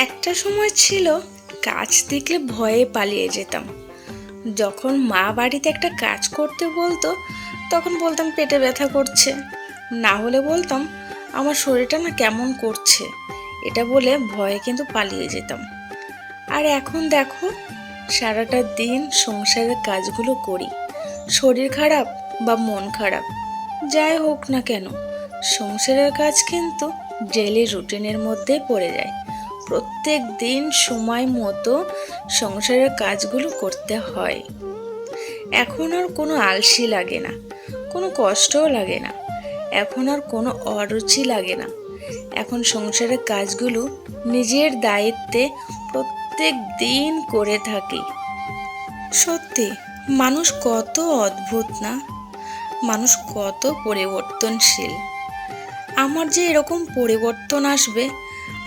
একটা সময় ছিল কাজ দেখলে ভয়ে পালিয়ে যেতাম। যখন মা বাড়িতে একটা কাজ করতে বলতো, তখন বলতাম পেটে ব্যথা করছে। না হলে বলতাম, আমার শরীরটা না কেমন করছে? এটা বলে ভয়ে কিন্তু পালিয়ে যেতাম। আর এখন দেখো, সারাটা দিন সংসারের কাজগুলো করি। শরীর খারাপ বা মন খারাপ, যাই হোক না কেন, সংসারের কাজ কিন্তু ডেলি রুটিনের মধ্যেই পড়ে যায়। প্রত্যেক দিন সময় মতো সংসারের কাজগুলো করতে হয়। এখন আর কোনো আলসি লাগে না, কোনো কষ্টও লাগে না, এখন আর কোনো অরুচি লাগে না। এখন সংসারের কাজগুলো নিজের দায়িত্বে প্রত্যেক দিন করে থাকি। সত্যি, মানুষ কত অদ্ভুত না? মানুষ কত পরিবর্তনশীল। আমার যে এরকম পরিবর্তন আসবে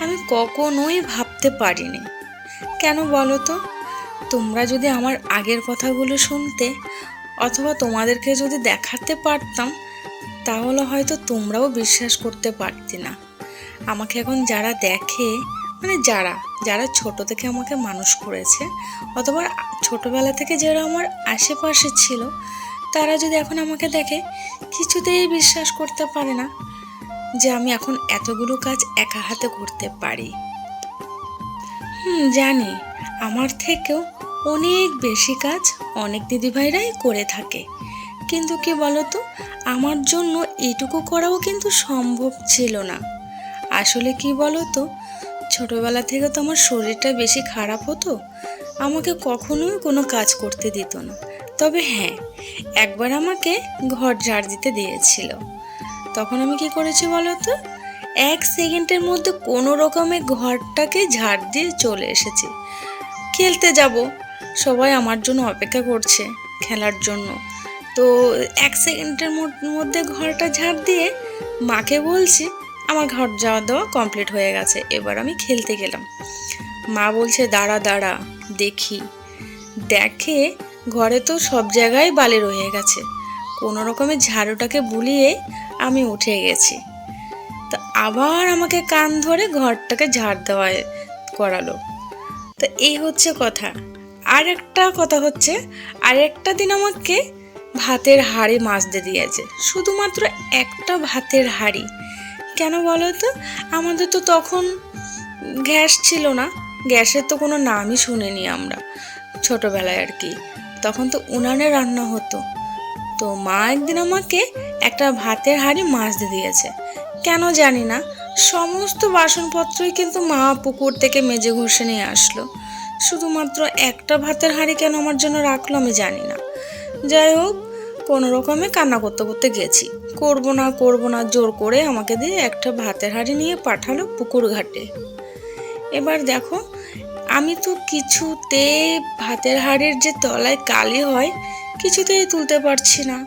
আমি কখনোই ভাবতে পারিনি। কেন বলো তো? তোমরা যদি আমার আগের কথাগুলো শুনতে অথবা তোমাদেরকে যদি দেখাতে পারতাম, তাহলে হয়তো তোমরাও বিশ্বাস করতে পারতি না। আমাকে এখন যারা দেখে মানে যারা যারা ছোট থেকে আমাকে মানুষ করেছে, অথবা ছোটবেলা থেকে যারা আমার আশেপাশে ছিল, তারা যদি এখন আমাকে দেখে, কিছুতেই বিশ্বাস করতে পারে না। যে আমি এখন এতগুলো কাজ একা হাতে করতে পারি। হুম, জানি। আমার থেকেও অনেক বেশি কাজ অনেক দিদিভাইরাই করে থাকে। কিন্তু কি বলতো, আমার জন্য এটুকু করাও কিন্তু সম্ভব ছিল না। আসলে কি বলতো, ছোটবেলা থেকে তো আমার শরীরটা বেশি খারাপ হতো, আমাকে কখনোই কোনো কাজ করতে দিত না। তবে হ্যাঁ একবার আমাকে ঘর ঝাড় দিতে দিয়েছিল। তখন আমি কি করেছি বলতো এক সেকেন্ডের মধ্যে কোনো রকমে ঘরটাকে ঝাড় দিয়ে চলে এসেছি। খেলতে যাব। সবাই আমার জন্য অপেক্ষা করছে খেলার জন্য। তো এক সেকেন্ডের মধ্যে ঘরটা ঝাড় দিয়ে মাকে বলছি, আমার ঘর যাওয়া দেওয়া কমপ্লিট হয়ে গেছে, এবার আমি খেলতে গেলাম। মা বলছে, দাঁড়া দাঁড়া, দেখি। দেখে ঘরে তো সব জায়গায় বালি রয়ে গেছে। কোনো রকমের ঝাড়ুটাকে বুলিয়ে আমি উঠে গেছি। তো আবার আমাকে কান ধরে ঘরটাকে ঝাড় দেওয়া করালো। তো এই হচ্ছে কথা। আর একটা কথা হচ্ছে আর একটা দিন আমাকে ভাতের হাঁড়ি মাজতে দিয়েছে। শুধুমাত্র একটা ভাতের হাড়ি। কেন বলো তো? আমাদের তো তখন গ্যাস ছিল না। গ্যাসের তো কোনো নামই শুনিনি আমরা। ছোটোবেলায় আর কি। তখন তো উনানে রান্না হতো। তো মা একদিন আমাকে একটা ভাতের হাঁড়ি মাজতে দিয়েছে। কেন জানি না, সমস্ত বাসনপত্রই কিন্তু মা পুকুর থেকে মেজে ঘষে নিয়ে আসলো। শুধুমাত্র একটা ভাতের হাঁড়ি কেন আমার জন্য রাখল আমি জানি না। যাই হোক, কোনো রকমে কান্না করতে করতে গেছি। করব না করব না, জোর করে আমাকে দিয়ে একটা ভাতের হাঁড়ি নিয়ে পাঠালো পুকুর ঘাটে। এবার দেখো, আমি তো কিছুতে ভাতের হাড়ির যে তলায় কালি হয় কিছুতেই তুলতে পারছি না।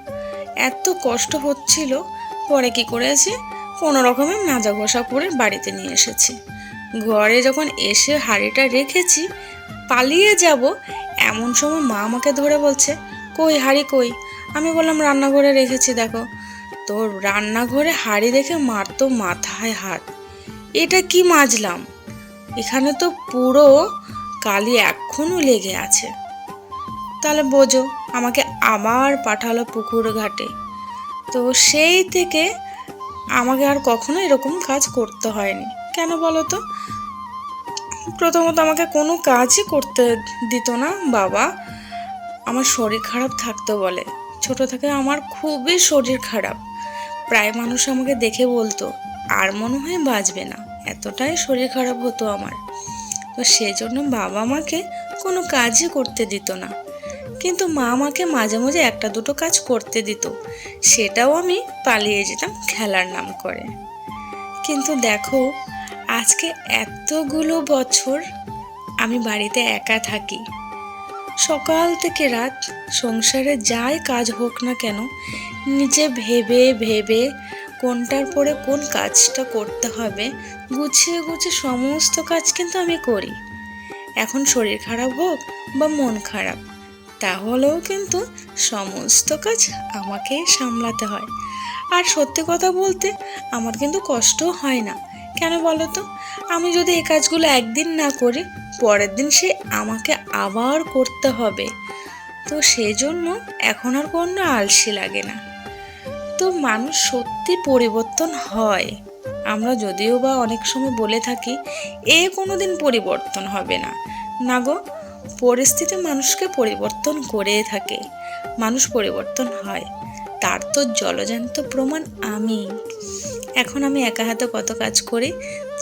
এত কষ্ট হচ্ছিল, পরে কি করেছি কোনো রকমে মাজা ঘষা করে বাড়িতে নিয়ে এসেছি। ঘরে যখন এসে হাঁড়িটা রেখেছি, পালিয়ে যাব, এমন সময় মা আমাকে ধরে বলছে, কই হাঁড়ি কই? আমি বললাম, রান্নাঘরে রেখেছি, দেখো। তো রান্নাঘরে হাঁড়ি দেখে মার তো মাথায় হাত। এটা কি মাজলাম? এখানে তো পুরো কালি এখনও লেগে আছে। তাহলে বোঝো, আমাকে আবার পাঠালো পুকুর ঘাটে। তো সেই থেকে আমাকে আর কখনো এরকম কাজ করতে হয়নি। কেন বলো তো? প্রথমত আমাকে কোনো কাজই করতে দিত না বাবা। আমার শরীর খারাপ থাকতো বলে। ছোট থেকে আমার খুবই শরীর খারাপ। প্রায় মানুষ আমাকে দেখে বলতো, আর মনে হয় বাঁচবে না। এতটাই শরীর খারাপ হতো আমার। তো সেজন্য বাবা আমাকে কোনো কাজই করতে দিত না। কিন্তু মা আমাকে মাঝে মাঝে একটা দুটো কাজ করতে দিত। সেটাও আমি পালিয়ে যেতাম খেলার নাম করে। কিন্তু দেখো, আজকে এতগুলো বছর আমি বাড়িতে একা থাকি। সকাল থেকে রাত সংসারে যাই কাজ হোক না কেন, নিজে ভেবে ভেবে কোনটার পরে কোন কাজটা করতে হবে, গুছিয়ে গুছিয়ে সমস্ত কাজ কিন্তু আমি করি। এখন শরীর খারাপ হোক বা মন খারাপ তাহলেও কিন্তু সমস্ত কাজ আমাকেই সামলাতে হয়। আর সত্যি কথা বলতে আমার কিন্তু কষ্ট হয় না। কেন বলো তো আমি যদি এই কাজগুলো একদিন না করি, পরের দিন সে আমাকে আবার করতে হবে। তো সেজন্য এখন আর কোনো আলসি লাগে না। তো মানুষ সত্যি পরিবর্তন হয়। আমরা যদিও বা অনেক সময় বলে থাকি, এ কোনো দিন পরিবর্তন হবে না। না গো পরিস্থিতি মানুষকে পরিবর্তন করে থাকে। মানুষ পরিবর্তন হয়। তার তো জলজান্ত প্রমাণ আমি। এখন আমি একা হাতে কত কাজ করি?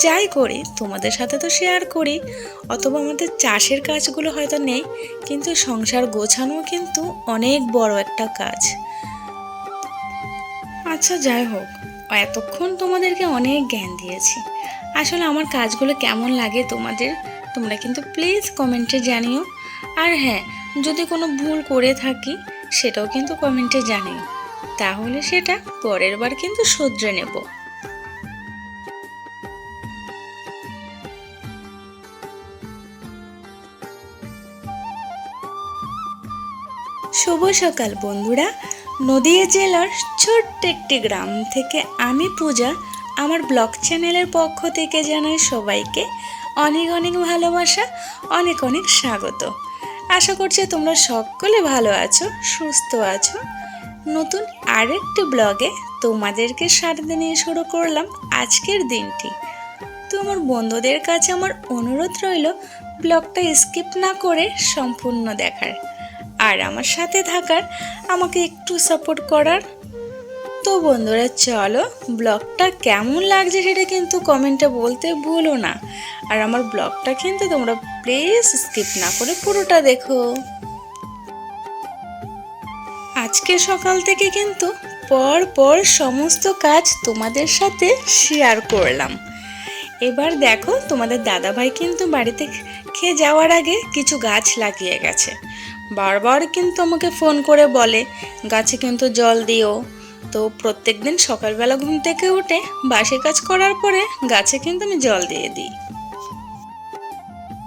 যাই করি, তোমাদের সাথে তো শেয়ার করি। অথবা আমাদের চাষের কাজগুলো হয়তো নেই, কিন্তু সংসার গোছানো কিন্তু অনেক বড় একটা কাজ। আচ্ছা যাই হোক, এতক্ষণ তোমাদেরকে অনেক জ্ঞান দিয়েছি। আসলে আমার কাজগুলো কেমন লাগে তোমাদের? তোমরা কিন্তু প্লিজ কমেন্টে জানিও। আর হ্যাঁ যদি কোনো ভুল করে থাকি, সেটাও কিন্তু কমেন্টে জানিও। তাহলে সেটা পরের বার কিন্তু শুধরে নেব। শুভ সকাল বন্ধুরা। নদিয়া জেলার ছোট্ট একটি গ্রাম থেকে আমি পূজা। আমার ব্লগ চ্যানেলের পক্ষ থেকে জানাই সবাইকে অনেক অনেক ভালোবাসা, অনেক অনেক স্বাগত। আশা করছি তোমরা সকলে ভালো আছো, সুস্থ আছো। নতুন আরেকটি ব্লগে তোমাদেরকে সাথে নিয়ে শুরু করলাম আজকের দিনটি। তো আমার বন্ধুদের কাছে আমার অনুরোধ রইল, ব্লগটা স্কিপ না করে সম্পূর্ণ দেখার। আর আমার সাথে থাকার, আমাকে একটু সাপোর্ট করার তো বন্ধুরা, চলো ব্লগটা কেমন লাগছে সেটা কিন্তু কমেন্টে বলতে ভুলো না। আর আমার ব্লগটা কিন্তু তোমরা প্লিজ স্কিপ না করে পুরোটা দেখো। আজকে সকাল থেকে কিন্তু পর পর সমস্ত কাজ তোমাদের সাথে শেয়ার করলাম। এবার দেখো, তোমাদের দাদাভাই কিন্তু বাড়িতে খেয়ে যাওয়ার আগে কিছু গাছ লাগিয়ে গেছে। বারবার কিন্তু আমাকে ফোন করে বলে, গাছে কিন্তু জল দিও। তো প্রত্যেক দিন সকালবেলা ঘুম থেকে উঠে বাসি কাজ করার পরে গাছে কিন্তু আমি জল দিয়ে দিই।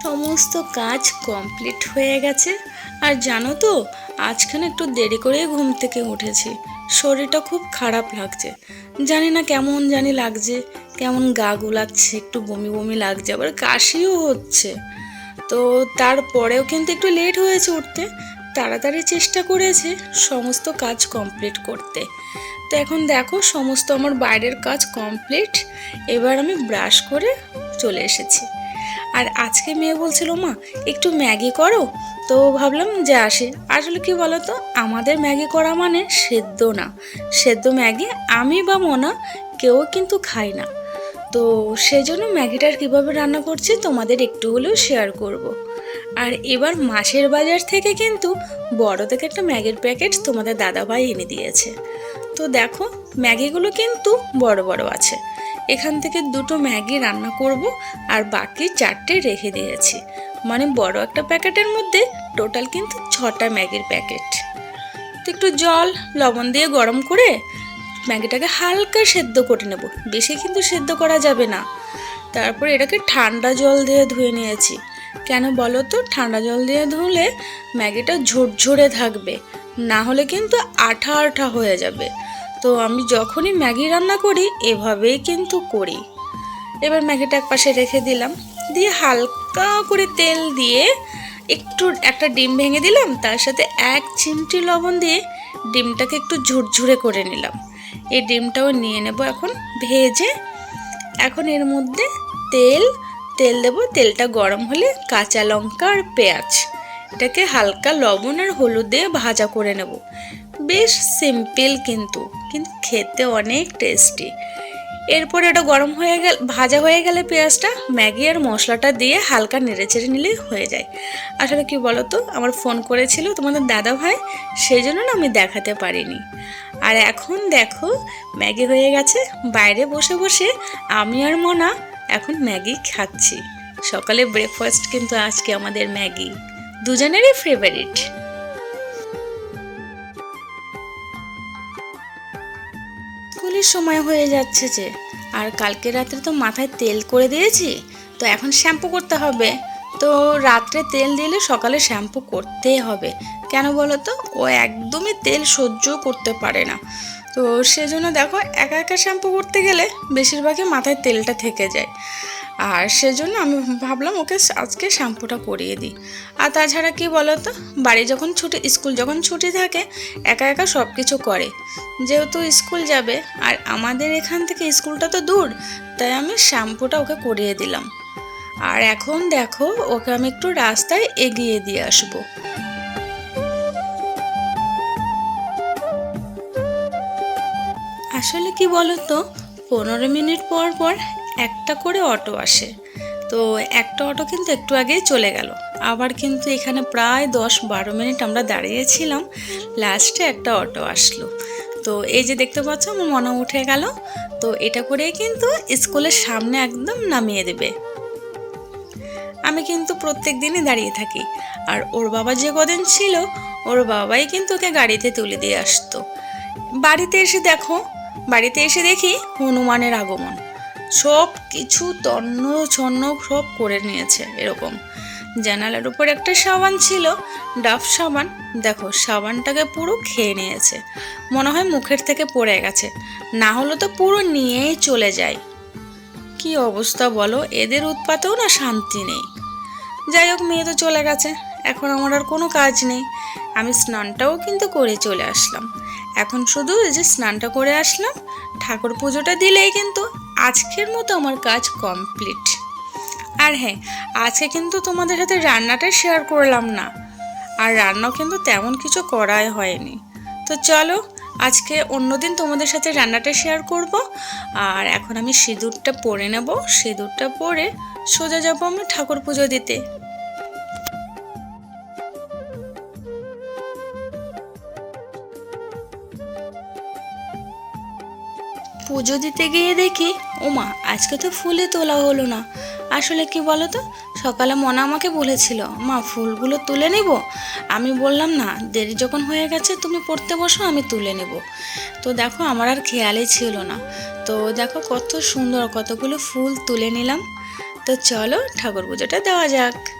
সমস্ত কাজ কমপ্লিট হয়ে গেছে। আর জানো তো, আজখানে একটু দেরি করে ঘুম থেকে উঠেছি। শরীরটা খুব খারাপ লাগছে। জানি না কেমন জানি লাগছে, কেমন গা গুলাচ্ছে, একটু বমি বমি লাগছে, আবার কাশিও হচ্ছে। তো তারপরেও কিন্তু একটু লেট হয়েছে উঠতে। তাড়াতাড়ি চেষ্টা করেছে সমস্ত কাজ কমপ্লিট করতে। তো এখন দেখো, সমস্ত আমার বাইরের কাজ কমপ্লিট এবার আমি ব্রাশ করে চলে এসেছি। আর আজকে মেয়ে বলছিল, মা, একটু ম্যাগি করো? তো ভাবলাম যে আসে। আসলে কি বলতো, আমাদের ম্যাগি করা মানে সেদ্ধ না। সেদ্ধ ম্যাগি আমি বা মনা কেউ কিন্তু খাই না। তো সেজন্য ম্যাগিটার কীভাবে রান্না করছি তোমাদের একটু হলেও শেয়ার করব। আর এবার মাসের বাজার থেকে কিন্তু বড় থেকে একটা ম্যাগির প্যাকেট তোমাদের দাদাভাই এনে দিয়েছে। তো দেখো, ম্যাগিগুলো কিন্তু বড় বড় আছে। এখান থেকে দুটো ম্যাগি রান্না করব আর বাকি চারটে রেখে দিয়েছি। মানে বড় একটা প্যাকেটের মধ্যে টোটাল কিন্তু ছটা ম্যাগির প্যাকেট। তো একটু জল, লবণ দিয়ে গরম করে ম্যাগিটাকে হালকা সেদ্ধ করে নেব। বেশি কিন্তু সেদ্ধ করা যাবে না। তারপর এটাকে ঠান্ডা জল দিয়ে ধুয়ে নিয়েছি। কেন বলো তো? ঠান্ডা জল দিয়ে ধুলে ম্যাগিটা ঝরঝরে থাকবে। না হলে কিন্তু আঠা আঠা হয়ে যাবে। তো আমি যখনই ম্যাগি রান্না করি, এভাবেই কিন্তু করি। এবার ম্যাগিটা এক পাশে রেখে দিলাম। দিয়ে হালকা করে তেল দিয়ে একটু একটা ডিম ভেঙে দিলাম, তার সাথে এক চিমটি লবণ দিয়ে ডিমটাকে একটু ঝুরঝুরে করে নিলাম। এই ডিমটাও নিয়ে নেব এখন ভেজে। এখন এর মধ্যে তেল তেল দেবো। তেলটা গরম হলে কাঁচা লঙ্কা আর পেঁয়াজ। এটাকে হালকা লবণ আর হলুদ দিয়ে ভাজা করে নেব। বেশ সিম্পল কিন্তু কিন্তু খেতে অনেক টেস্টি। এরপর এটা গরম হয়ে গেল, ভাজা হয়ে গেলে পেঁয়াজটা ম্যাগি আর মশলাটা দিয়ে হালকা নেড়ে চেড়ে নিলেই হয়ে যায়। আসলে কি বলতো, আমার ফোন করেছিল তোমাদের দাদা ভাই, সেই জন্য না আমি দেখাতে পারিনি। আর এখন দেখো, ম্যাগি হয়ে গেছে, বাইরে বসে বসে আমি আর মনা এখন ম্যাগি খাচ্ছি। সকালে ব্রেকফাস্ট কিন্তু আজকে আমাদের ম্যাগি। দুজনেরই ফেভারিট স্কুলের সময় হয়ে যাচ্ছে যে, আর কালকে রাত্রে তো মাথায় তেল করে দিয়েছি, তো এখন শ্যাম্পু করতে হবে। তো রাত্রে তেল দিলে সকালে শ্যাম্পু করতেই হবে। কেন বলো তো? ও একদমই তেল সহ্য করতে পারে না। তো সেজন্য দেখো, একা একা শ্যাম্পু করতে গেলে বেশিরভাগই মাথায় তেলটা থেকে যায়। আর সেজন্য আমি ভাবলাম ওকে আজকে শ্যাম্পুটা করিয়ে দিই। আর তাছাড়া কি বলো তো বাড়ি যখন ছুটি, স্কুল যখন ছুটি থাকে, একা একা সব কিছু করে। যেহেতু স্কুল যাবে, আর আমাদের এখান থেকে স্কুলটা তো দূর, তাই আমি শ্যাম্পুটা ওকে করিয়ে দিলাম। আর এখন দেখো, ওকে আমি একটু রাস্তায় এগিয়ে দিয়ে আসব। আসলে কি বলো তো পনেরো মিনিট পর পর একটা করে অটো আসে। তো একটা অটো কিন্তু একটু আগেই চলে গেল। আবার কিন্তু এখানে প্রায় দশ বারো মিনিট আমরা দাঁড়িয়েছিলাম লাস্টে একটা অটো আসলো। তো এই যে দেখতে পাচ্ছ, আমার মনে উঠে গেল। তো এটা করে কিন্তু স্কুলের সামনে একদম নামিয়ে দেবে। আমি কিন্তু প্রত্যেক দিনই দাঁড়িয়ে থাকি। আর ওর বাবা যে কদিন ছিল, ওর বাবাই কিন্তু ওকে গাড়িতে তুলে দিয়ে আসতো। বাড়িতে এসে দেখো, বাড়িতে এসে দেখি হনুমানের আগমন। সব কিছু তন্ন ছন্ন সব করে নিয়েছে এরকম। জানালার উপর একটা সাবান ছিল, ডাফ সাবান। দেখো, সাবানটাকে পুরো খেয়ে নিয়েছে। মনে হয় মুখের থেকে পড়ে গেছে। না হলে তো পুরো নিয়েই চলে যায়। কি অবস্থা বলো? এদের উৎপাতেও না শান্তি নেই। যাই হোক, মেয়ে তো চলে গেছে। এখন আমার আর কোনো কাজ নেই। আমি স্নানটাও কিন্তু করে চলে আসলাম। এখন শুধু যে স্নানটা করে আসলাম, ঠাকুর পুজোটা দিলেই কিন্তু আজকের মতো আমার কাজ কমপ্লিট আর হ্যাঁ আজকে কিন্তু তোমাদের সাথে রান্নাটা শেয়ার করলাম না। আর রান্নাও কিন্তু তেমন কিছু করাই হয়নি। তো চলো, আজকে অন্যদিন তোমাদের সাথে রান্নাটা শেয়ার করব। আর এখন আমি সিঁদুরটা পরে নেব। সিঁদুরটা পরে সোজা যাব আমি ঠাকুর পুজো দিতে। পুজো দিতে গিয়ে দেখি ওমা, আজকে তো ফুলে তোলা হলো না। আসলে কি বলো তো সকালে মনা আমাকে বলেছিল, মা, ফুলগুলো তুলে নেব? আমি বললাম, না, দেরি যখন হয়ে গেছে, তুমি পড়তে বসো, আমি তুলে নেব। তো দেখো, আমার আর খেয়ালই ছিল না। তো দেখো, কত সুন্দর, কতগুলো ফুল তুলে নিলাম। তো চলো, ঠাকুর পুজোটা দেওয়া যাক।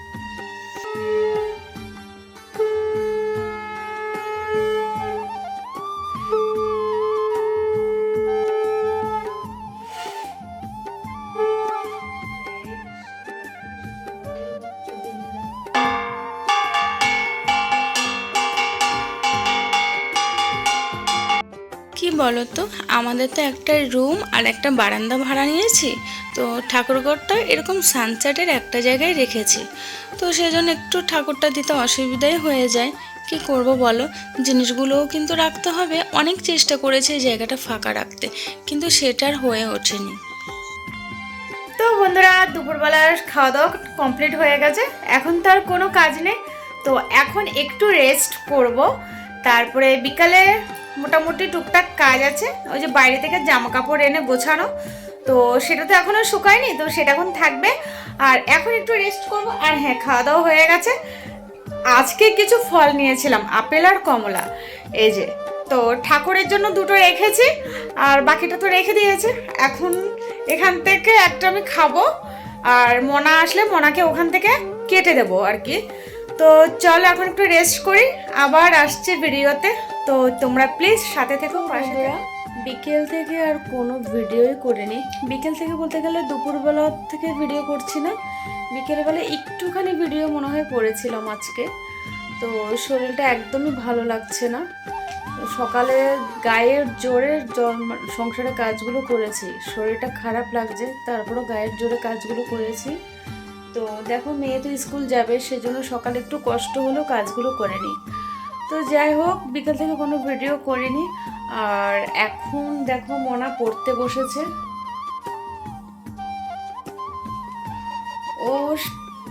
কি বলো তো আমাদের তো একটা রুম আর একটা বারান্দা ভাড়া নিয়েছি। তো ঠাকুরঘরটা এরকম সানসেটের একটা জায়গায় রেখেছি। তো সেই জন্য একটু ঠাকুরটা দিতে অসুবিধাই হয়ে যায়। কি করব বলো? জিনিসগুলোও কিন্তু রাখতে হবে। অনেক চেষ্টা করেছে জায়গাটা ফাঁকা রাখতে। কিন্তু সেটার হয়ে ওঠেনি। তো বন্ধুরা, দুপুরবেলার খাওয়া দাওয়া কমপ্লিট হয়ে গেছে। এখন তো আর কোনো কাজ নেই। তো এখন একটু রেস্ট করব। তারপরে বিকালে মোটামুটি টুকটাক কাজ আছে। ওই যে বাইরে থেকে জামা কাপড় এনে গোছানো। তো সেটা তো এখনও শুকায়নি, তো সেটা এখন থাকবে। আর এখন একটু রেস্ট করব। আর হ্যাঁ খাওয়া দাওয়া হয়ে গেছে। আজকে কিছু ফল নিয়েছিলাম, আপেল আর কমলা। এই যে, তো ঠাকুরের জন্য দুটো রেখেছি, আর বাকিটা তো রেখে দিয়েছে। এখন এখান থেকে একটা আমি খাব। আর মোনা আসলে মোনাকে ওখান থেকে কেটে দেবো আর কি। তো চলো এখন একটু রেস্ট করি আবার আসছে ভিডিওতে। তো তোমরা প্লিজ সাথে থেকো পাশে। বিকেল থেকে আর কোনো ভিডিওই করিনি। বিকেল থেকে বলতে গেলে দুপুরবেলা থেকে ভিডিও করছি না। বিকেলবেলা একটুখানি ভিডিও মনে হয় করেছিলাম আজকে। তো শরীরটা একদমই ভালো লাগছে না। সকালে গায়ের জোরে সংসারে কাজগুলো করেছি। শরীরটা খারাপ লাগছে তারপরও গায়ের জোরে কাজগুলো করেছি। তো দেখো মেয়ে তো স্কুল যাবে, সেজন্য সকালে একটু কষ্ট হলেও কাজগুলো করে নিই। তো যাই হোক, বিকেল থেকে কোনো ভিডিও করিনি। আর এখন দেখো মনা পড়তে বসেছে। ও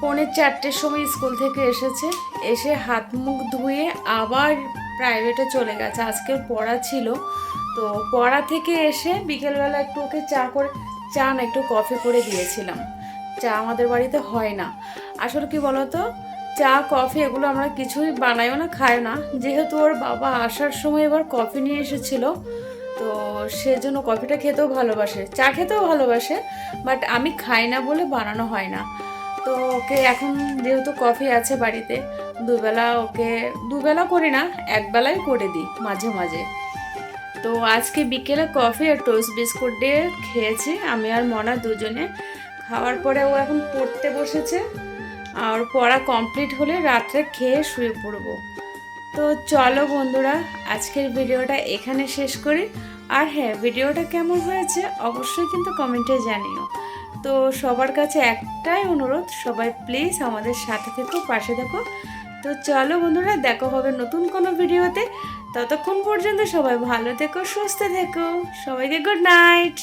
পৌনে চারটের সময় স্কুল থেকে এসেছে। এসে হাত মুখ ধুয়ে আবার প্রাইভেটে চলে গেছে। আজকে পড়া ছিল। তো পড়া থেকে এসে বিকেলবেলা একটু ওকে চা করে, চা না একটু কফি করে দিয়েছিলাম। চা আমাদের বাড়িতে হয় না। আসলে কি বলতো? চা, কফি এগুলো আমরা কিছুই বানাইও না, খাইও না। যেহেতু ওর বাবা আসার সময় এবার কফি নিয়ে এসেছিল, তো সেজন্য কফিটা খেতেও ভালোবাসে। চা খেতেও ভালোবাসে, বাট আমি খাই না বলে বানানো হয় না। তো ওকে এখন যেহেতু কফি আছে বাড়িতে, দুবেলা ওকে, দুবেলা করি না, একবেলাই করে দিই মাঝে মাঝে। তো আজকে বিকেলে কফি আর টোস্ট বিস্কুট দিয়ে খেয়েছি, আমি আর মনা দুজনে। খাওয়ার পরে ও এখন পড়তে বসেছে আর পড়া কমপ্লিট হলে রাত্রে খেয়ে শুয়ে পড়ব। তো চলো বন্ধুরা, আজকের ভিডিওটা এখানে শেষ করি। আর হ্যাঁ ভিডিওটা কেমন হয়েছে অবশ্যই কিন্তু কমেন্টে জানিও। তো সবার কাছে একটাই অনুরোধ, সবাই প্লিজ আমাদের সাথে থেকো, পাশে থেকো। তো চলো বন্ধুরা, দেখা হবে নতুন কোনো ভিডিওতে। ততক্ষণ পর্যন্ত সবাই ভালো থেকো, সুস্থ থেকো। সবাইকে গুড নাইট